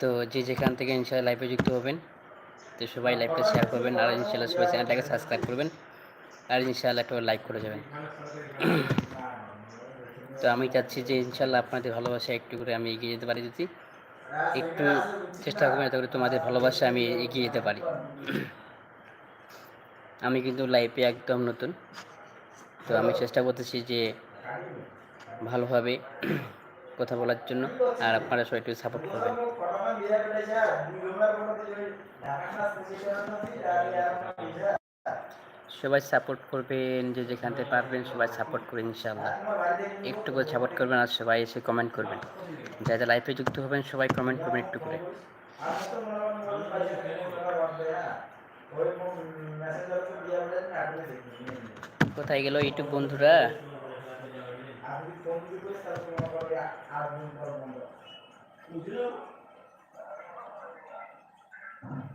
তো যে যেখান থেকে ইনশাল্লাহ লাইভে যুক্ত হবেন, তো সবাই লাইভটা শেয়ার করবেন, আর ইনশাল্লাহ সবাই চ্যানেলটাকে সাবস্ক্রাইব করবেন, আর ইনশাল্লাহ একটা লাইক করে যাবেন। তো আমি চাচ্ছি যে ইনশাল্লাহ আপনাদের ভালোবাসা একটু করে আমি এগিয়ে যেতে পারি, যদি একটু চেষ্টা করবেন যাতে করে তোমাদের ভালোবাসা আমি এগিয়ে যেতে পারি। আমি কিন্তু লাইফে একদম নতুন, তো আমি চেষ্টা করতেছি যে ভালোভাবে কথা বলার জন্য, আর আপনারা সবাই একটু সাপোর্ট করবেন। সবাই সাপোর্ট করবেন, যে যেখান থেকে পারবেন সবাই সাপোর্ট করবেন ইনশাআল্লাহ। একটু করে সাপোর্ট করবেন আর সবাই এসে কমেন্ট করবেন। যারা লাইফে যুক্ত হবেন, সবাই কমেন্ট করবেন একটু করে। কোথায় গেল ইউটিউব বন্ধুরা?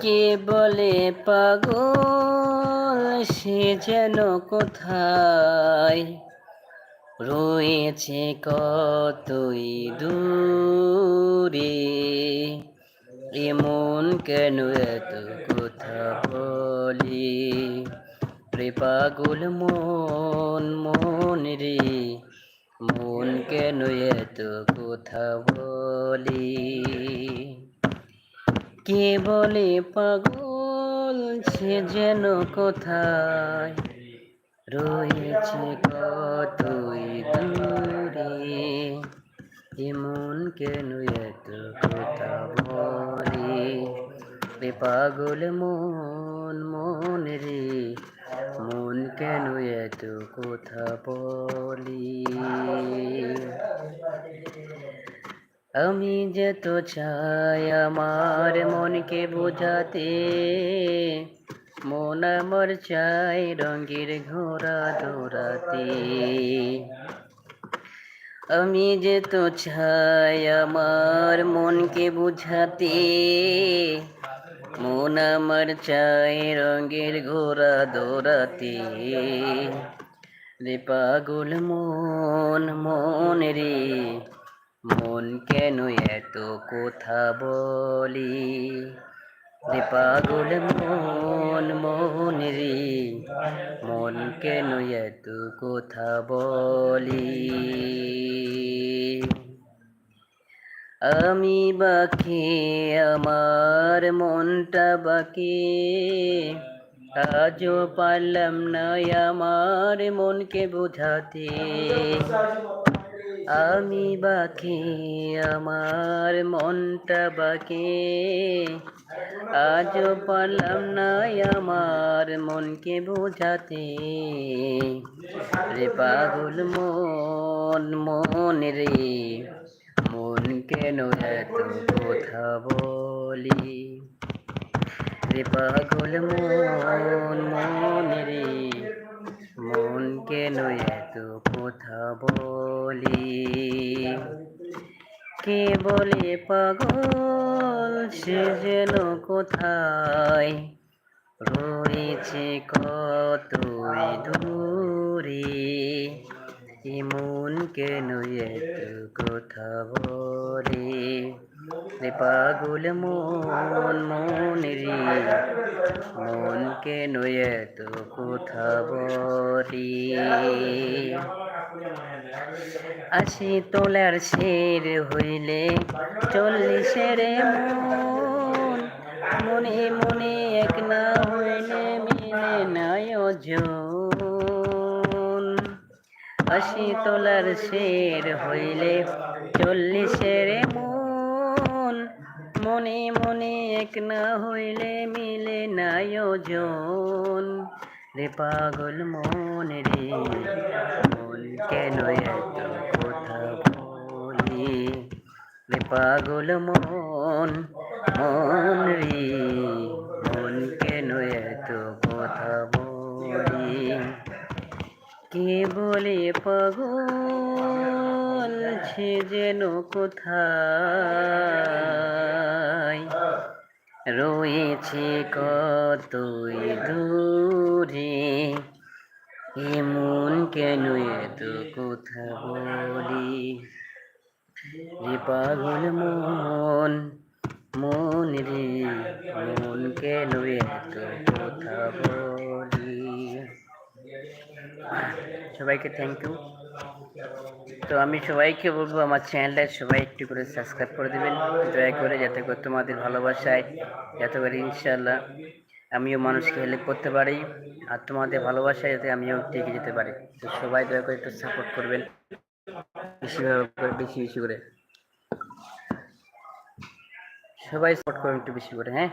কে বলে পাগল, সে যেন কোথায়? রয়েছে কতই দূরে? এমন কেন এত কথা বলি? রে পাগল, মন মন রে। মন কেন এত কথা বলি? কে বলে পাগল? সে যেন কোথায়? রয়েছে কতই দূরে? এমন কেন এত কথা বলে। রে পাগল মন মন রে মন কেন এত কথা বলি। আমি যত চাই আমার মনকে বোঝাতে, মন আমার চাই রঙের ঘোড়া দৌড়াতে। আমি যে তো চাই আমার মনকে বুঝাতে, মন আমার চাই রঙের ঘোড়া দৌড়াতে। রে পাগল মন মন রে মন কেন এত কথা বলি? রে পাগল মন মন রে, মন কেন এত কথা বলি? আমি বাকি, আমার মনটা বাকি, আজও পারলাম না আমার মনকে বোঝাতে। আমি বাকি, আমার মনটা বাকি। আজও পারলাম না আমার মনকে বোঝাতে। রে পাগল মন মন রে, মন কেন এত কথা বলি? রে পাগল মন মন রে মন কেন এত কথা বলি। কে বলে পাগল, সে যেন কোথায়? রয়েছে কতই দূরে। এমন কেন এত কথা বলে। রে পাগল মন মন রে মন কেন এত কথা বলি আশি তোলার শের হইলে চল্লিশের মন মনে মনে এক না হইলে মিলে ওজন আশি তোলার শের হইলে চল্লিশের মন মনে মনে এক না হইলে মিলে নাই ওজন রে পাগল মন রে, মন কেন এত কথা বলি? রে পাগল মন মন রে। কে বলে পাগল সে যেন কোথায়? রয়েছে কতই দূরে, এমন কেন এত কথা বলি? রে পাগল মন মন রে, মন কেন এত কথা বলি? সবাইকে থ্যাংক ইউ তো আমি সবাইকে বলব, আমার চ্যানেলটা সবাই একটু করে সাবস্ক্রাইব করে দেবেন, দয়া করে যাতে করে তোমাদের ভালোবাসায়, যাতে করে ইনশাল্লাহ আমিও মানুষকে হেল্প করতে পারি আর তোমাদের ভালোবাসায় যাতে আমিও টিকে যেতে পারি। তো সবাই দয়া করে একটু সাপোর্ট করবেন, বেশি বেশি বেশি করে। সবাই সাপোর্ট করবেন একটু বেশি করে হ্যাঁ?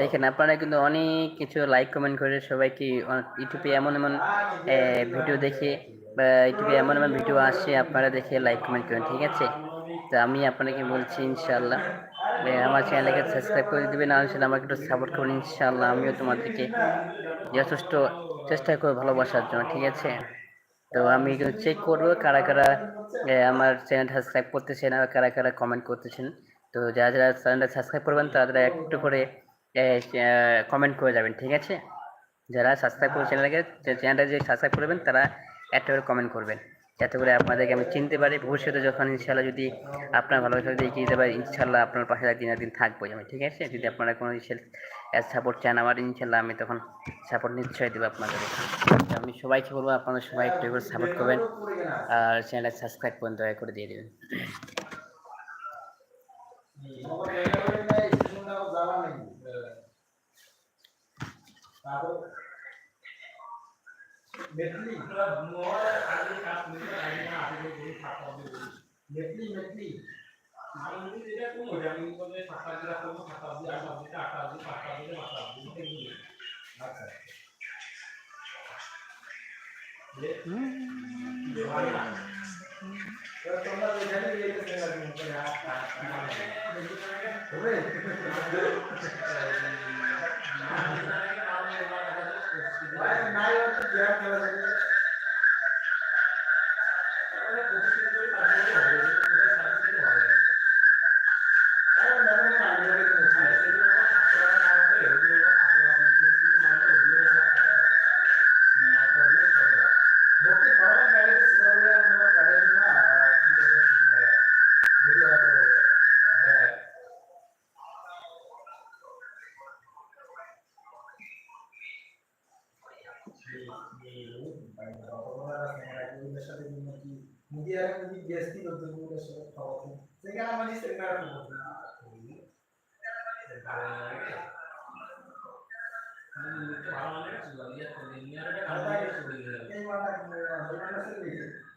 দেখেন, আপনারা কিন্তু অনেক কিছু লাইক কমেন্ট করে সবাইকে ইউটিউবে এমন এমন ভিডিও দেখে বা ইউটিউবে এমন এমন ভিডিও আসে, আপনারা দেখে লাইক কমেন্ট করেন, ঠিক আছে? তো আমি আপনাকে বলছি ইনশাল্লাহ আমার চ্যানেলকে সাবস্ক্রাইব করে দিবেন, আর ইনশাল্লাহ আমাকে একটু সাপোর্ট করুন ইনশাল্লাহ আমিও তোমাদেরকে যথেষ্ট চেষ্টা করব ভালোবাসার জন্য, ঠিক আছে? তো আমি কিন্তু চেক করব, কারা কারা আমার চ্যানেল সাবস্ক্রাইব করতেছেন, আর কারা কারা কমেন্ট করতেছেন। তো যারা যারা চ্যানেলটা সাবস্ক্রাইব করবেন তারা একটু করে কমেন্ট করে যাবেন, ঠিক আছে? যারা সাবস্ক্রাইব করে চ্যানেলকে চ্যানেলটা যে সাবস্ক্রাইব করবেন, তারা একটা করে কমেন্ট করবেন, যাতে করে আপনাদেরকে আমি চিনতে পারি। ভবিষ্যতে যখন ইনশাল্লাহ যদি আপনার ভালোবাসা যদি এগিয়ে যেতে পারি ইনশাল্লাহ আপনার পাশে একদিন একদিন থাকব আমি, ঠিক আছে? যদি আপনারা কোনো সাপোর্ট চান আমার ইনশাল্লাহ আমি তখন সাপোর্ট নিশ্চয়ই দেবো আপনাদের আমি সবাইকে বলব, আপনারা সবাই একটু করে সাপোর্ট করবেন, আর চ্যানেলটা সাবস্ক্রাইব করুন দয়া করে দিয়ে দেবেন। মেটলি মেটলি মেটলি। আচ্ছা তোমরা উপরে হাত হাত হবে নাই হচ্ছে গেম খেলা যাবে আরে ম্যাডাম আগে আগে তো ভর্তি করার বাইরে সেটা বলে আমরা কাটাই না কি করতে হবে বুঝতে পারছ হ্যাঁ সেখানে মানে সেখানে এই মাটা দোকানটা সেরে আমরা দেখতে খারাপ হয়ে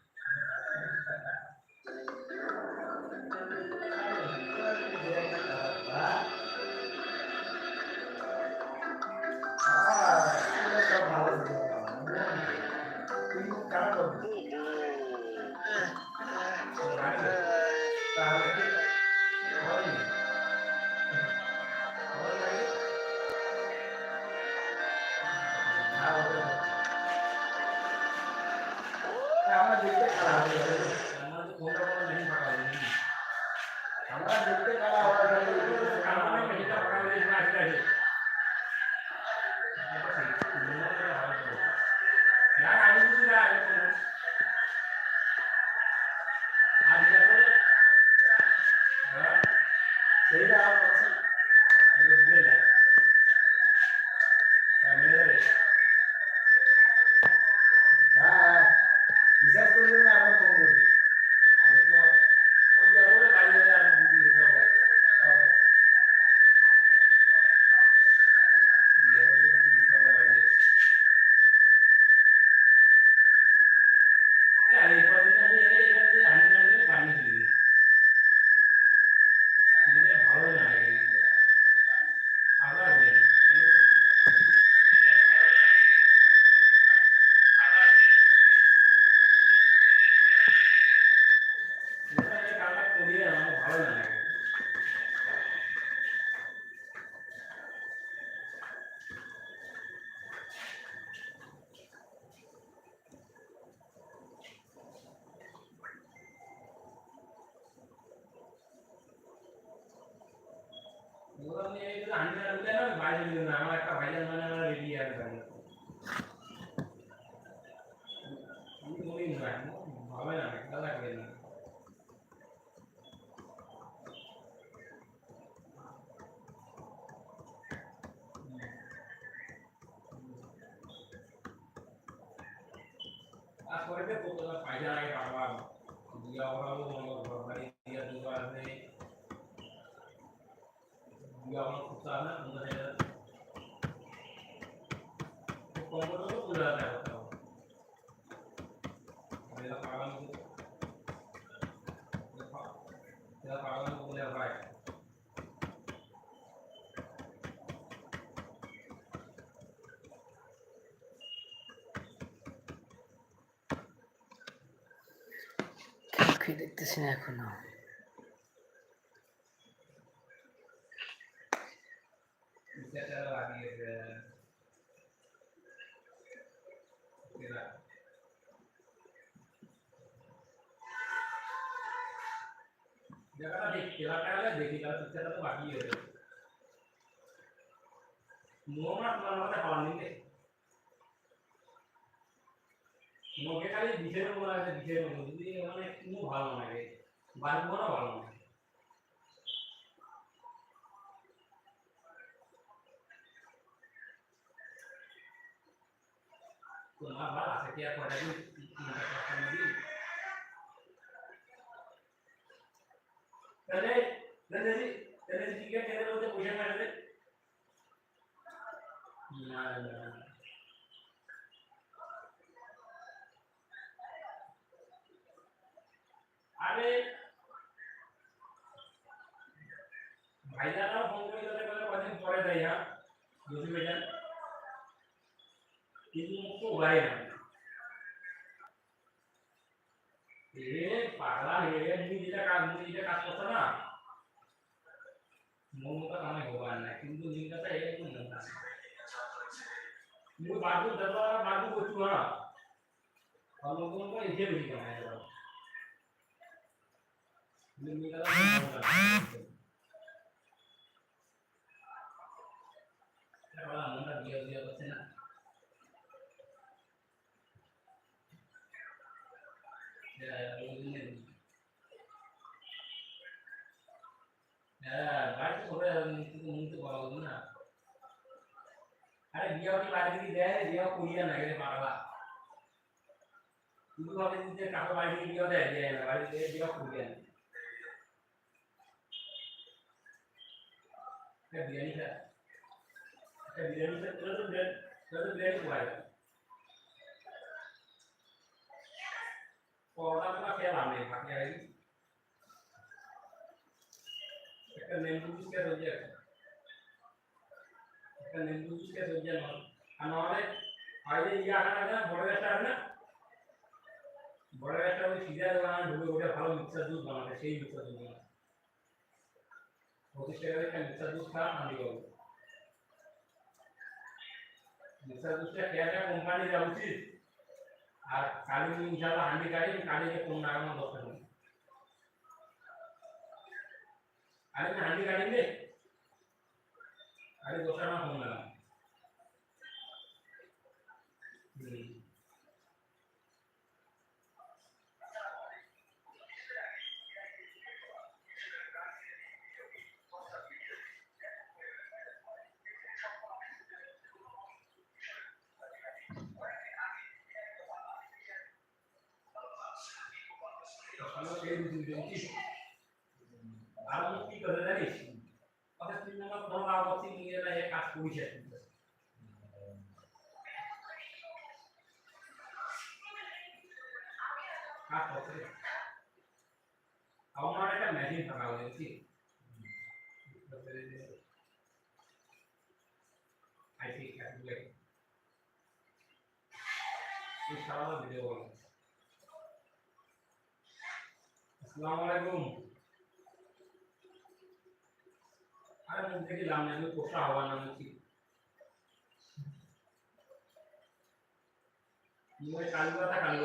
যাবে আমরা দেখতে খারাপ হয়ে যাবে সেইটা আমার কাছে হ্যাঁ বিশ্বাস করে দেবেন আমরা ফোন করি ওকে ভালো না ভালো না ওরা নিয়ে এই আন্ডা উঠে না বাইরে নিয়ে না আমার একটা ভাইজান মানে আমার রেডি আছে বাইরে আমি বলি না ভাবে না একটা লাগবে না তারপরে তো কত ফায়দা লাগে বাবা দিয়া ওরাও ঘর বাড়ি দিয়া দুটো আছে dia orang susah nak untuk saya komputer tu sudah ada tu boleh baik কাউকে দেখতেছি না এখনও Mau nggak kalau ini মোকে খালি দিশের মনে আছে দিশের মনে যদি মানে কোনো ভালো লাগে বাড়বো না ভালো তাহলে তাহলে যদি তাহলে টিকিট কেটে বলতে পয়সা কাটবে না না আরে ভাইজানরা ফোন করে তাদের কথা কদিন পরে দেয় হ্যাঁ বুঝি ভাইজান কিন্তু মুখ তো উড়াই না এ পাগলা হয়ে গেছে তুমি যেটা কাজ তুমি যেটা কাজ করছ না মোর মতো কামাই হবার না কিন্তু দিনটা এরকম না কিন্তু বাবু দাদা বাবু করছ না অন্য কোনো কোনো এসে বেশি কামাই করো তুমি দাদা মনটা বিয়ে বিয়ে করছে না হ্যাঁ বাড়িতে সবাই কিন্তু মুখে বলা হতো না আরে বিয়ে কি বাড়ি থেকে দেয় বিয়ে করিয়া না গেলে পাগলা কিন্তু ভাবে যে কাকু বাড়ি থেকে বিয়ে দেয় দেয় না বাড়ি থেকে বিয়ে করিয়া না বিরিয়ানি খা বিরিয়ানি খা তোরা তো ব্রেড তোরা তো ব্রেড খাওয়াই পরোটা তো খেয়ে লাভ নেই বাকি আর একটা নিম্বু জুস কে রোজ একটা নিম্বু জুস একটা না বড় একটা ওই সিজা বানানো ঢুকে ওটা ভালো মিক্সার জুস বানাবে, সেই মিক্সার বানাবে। পঁচিশ টাকা একটা মিক্সার জুস খা আনতে পারব মিক্সার জুসটা খেয়াটা কোম্পানি দেওয়া উচিত আর কালি ইনশাল্লাহ হান্ডি গাড়ি কালিকে কোন লাগানো দরকার নেই আরে হান্ডি গাড়ি দে। আরে দোসরা না ফোন লাগাম আর কি করে জানিস? ওদের তুই মনে করো আবতি নিয়ে এক কাজ করিস কাজ করছে আমার একটা মেশিন থাকা ক্যালকুলেট এই সারা ভিডিও বলো। আসসালামু আলাইকুম। আরে মুখ থেকে লাভ নেই, আমি পোষা হওয়ার নাম হচ্ছি মুখে কালু কথা কালু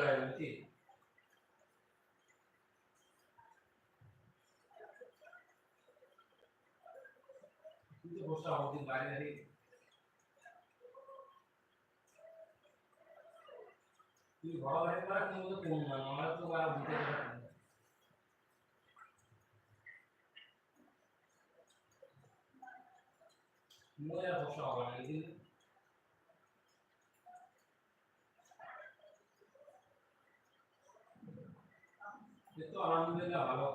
কিন্তু পোষা হওয়া দিন বাইরে তুই ঘর বাইরে করা কোনো তো কোন না, আমার তো আর বুঝতে পারছি আর পোষা হবে না কিন্তু এ তো আলহামদুলিল্লাহ ভালো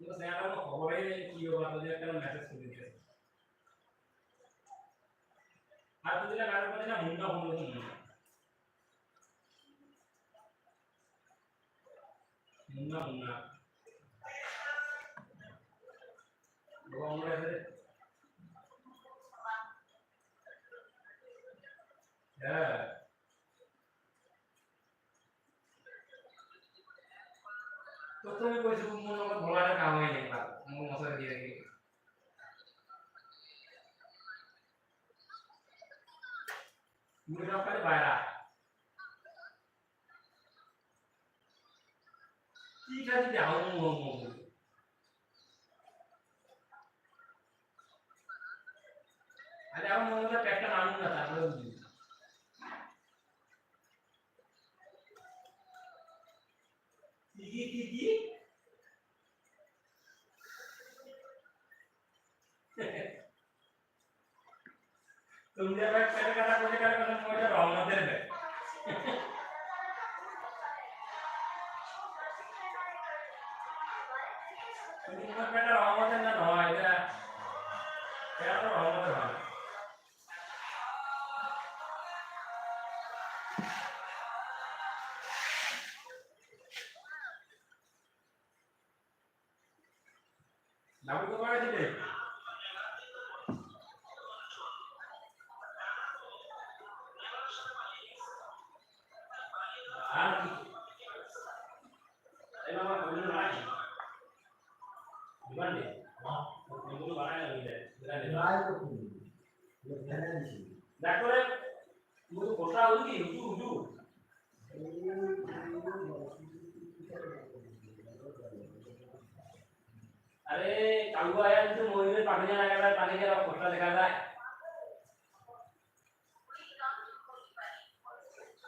কিন্তু স্যার আমার খবরই নেই কি হবে তো যে একটা মেসেজ করে দিয়েছে আর তুই না কারও কাছে না মুন্ডা হলো তো মুন্ডা মুন্ডা মুন্ডা আমরা হ্যাঁ তুমি কইছো মনে আমার ভোলাটা কাম হয় নাই বা মশলা দিয়ে রাখি মুই সকালে বাইরা त्यावर म्हणून पॅटर्न आणून जातात तिघी तिघी तुमच्या काय करा कोणी काय करा লাভি তো করে দিলে আর কি এই মামা বন্ধু নাই দিবান্ডে বন্ধু বানায় না দিলে দেখো রে মুই কোটা উদি উজু উজু আরে কালু আয়া কিন্তু মহিলের পানি জানা গেল পানি গেল কোটা দেখা যায়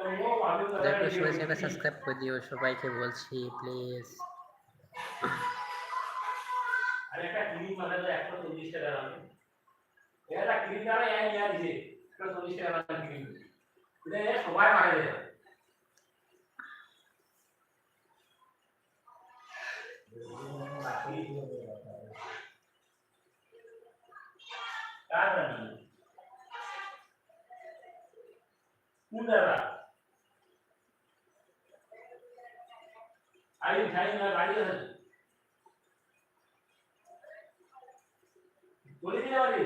করে তো মো আমি দয়া করে সবাই চ্যানেল সাবস্ক্রাইব করে দিও সবাইকে বলছি প্লিজ আরে একটা ক্লিপ মানে তো একশো চল্লিশ টাকা দাম এটা ক্লিপ দ্বারা এক নিয়ে দিছে একশো চল্লিশ টাকা দাম ক্লিপ এটা সবাই মারা যায় কার জানি কোন দাদা আরে খাই না গাড়ি আছে বলে দিলে পারি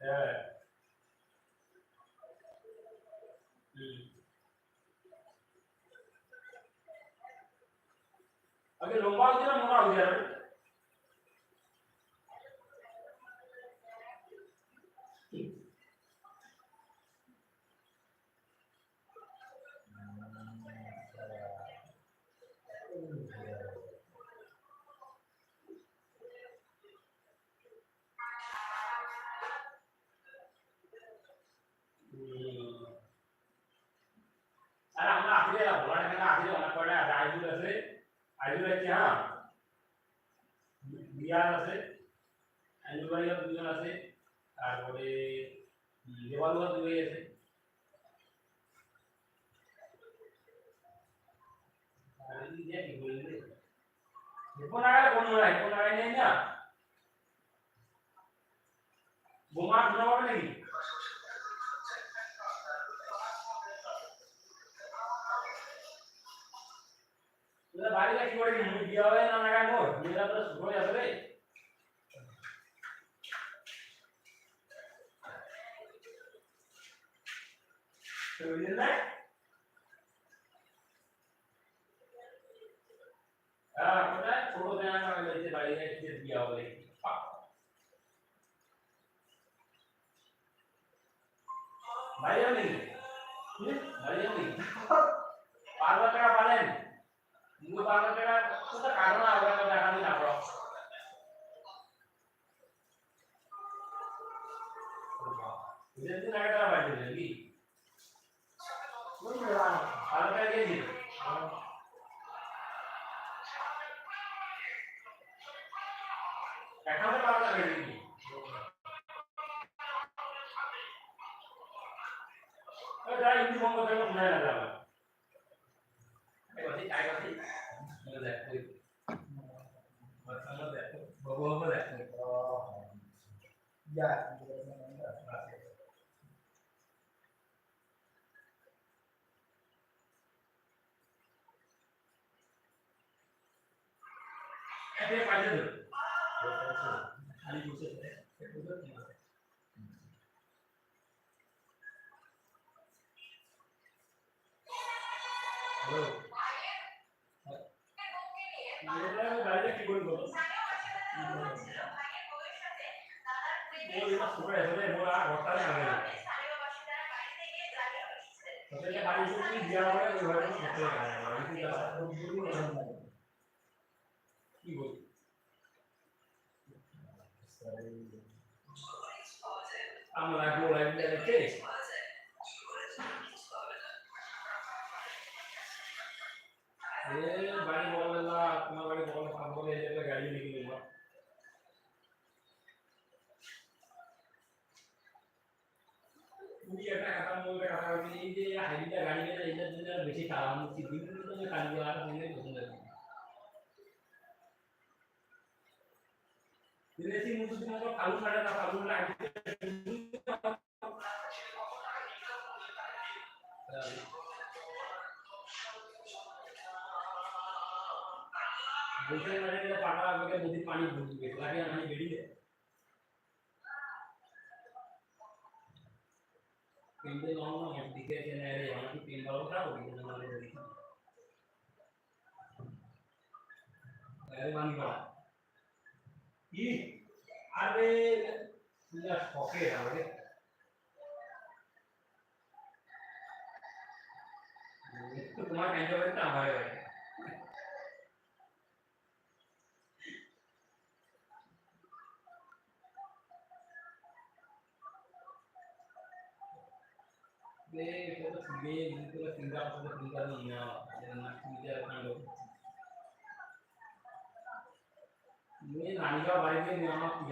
হ্যাঁ হুম। আগে লম্বা হচ্ছে না মোটা হচ্ছে যাবে আর আমরা আসলে ভোলা এখানে আসলে অনেক কয়টা আছে আইজুল আছে আইজুল আছে হ্যাঁ বিয়ার আছে আইজুল বাড়ির দুজন আছে তারপরে দেওয়ালুয়া দুই আছে আমি দিয়ে কি বলি রে কোন আগে কোন নাই কোন আগে নেই না বোমা শোনা পাবে নাকি? বাড়িতে কি করে দিয়ে হবে না না গায় মোর মেয়েরা তো শুরু যাবে রে তো বুঝলেন না হ্যাঁ কোথায় ছোট দেনা না হলে বাড়িতে এসে দিয়া হবে বাড়ি যাবে নাকি বাড়ি যাবে নাকি পাঁচ টাকা পালেন মুই পাঁচ টাকা কোথায় কাটো না ওরা টাকা দিয়ে না বুঝলেন তো টাকা টাকা বাড়ি যাবে নাকি পাঁচ টাকা দিয়েছি এখানে পাঁচ টাকা দিয়েছি ওটা ইন্দি বন্ধ করে মনে না যাবে এই কথা কাই কথা মনে দেখো মাথাটা দেখো বাবু বাবু দেখো Ya. এতে পাইছে তো খালি বুঝে বুঝে হ্যালো এটা বাইরে কি বলব মোর এটা সুপার হলে মোর আর ঘরটা না হবে তাহলে বাড়ি থেকে দিয়া হবে ওই ঘরে করতে হবে কি বল আমরা গোলাই দেখে এ বাড়ি বলে না তোমার বাড়ি বলে পাঁচ বলে এই জায়গায় গাড়ি নিয়ে গেল তুমি একটা কথা মনে কথা বলি এই যে হাইবিটা গাড়ি নিয়ে এইটার জন্য আর বেশি খারাপ হচ্ছে বিভিন্ন তো কাজ আর মনে পছন্দ করে দিনেছি মুসু দিন তো কালু ছাড়ে না কালু লাগে বলতে মানে গেলে পাটা আমাকে নদীর পানি ঢুকবে লাগে আমি বেরিয়ে বাবা খারাপ হয়ে গেছে আমার দেখি আরে মানি বাবা কি? আরে তুই আর শখে আমাকে একটু তোমার না? আমার ini nanti kau balikin nama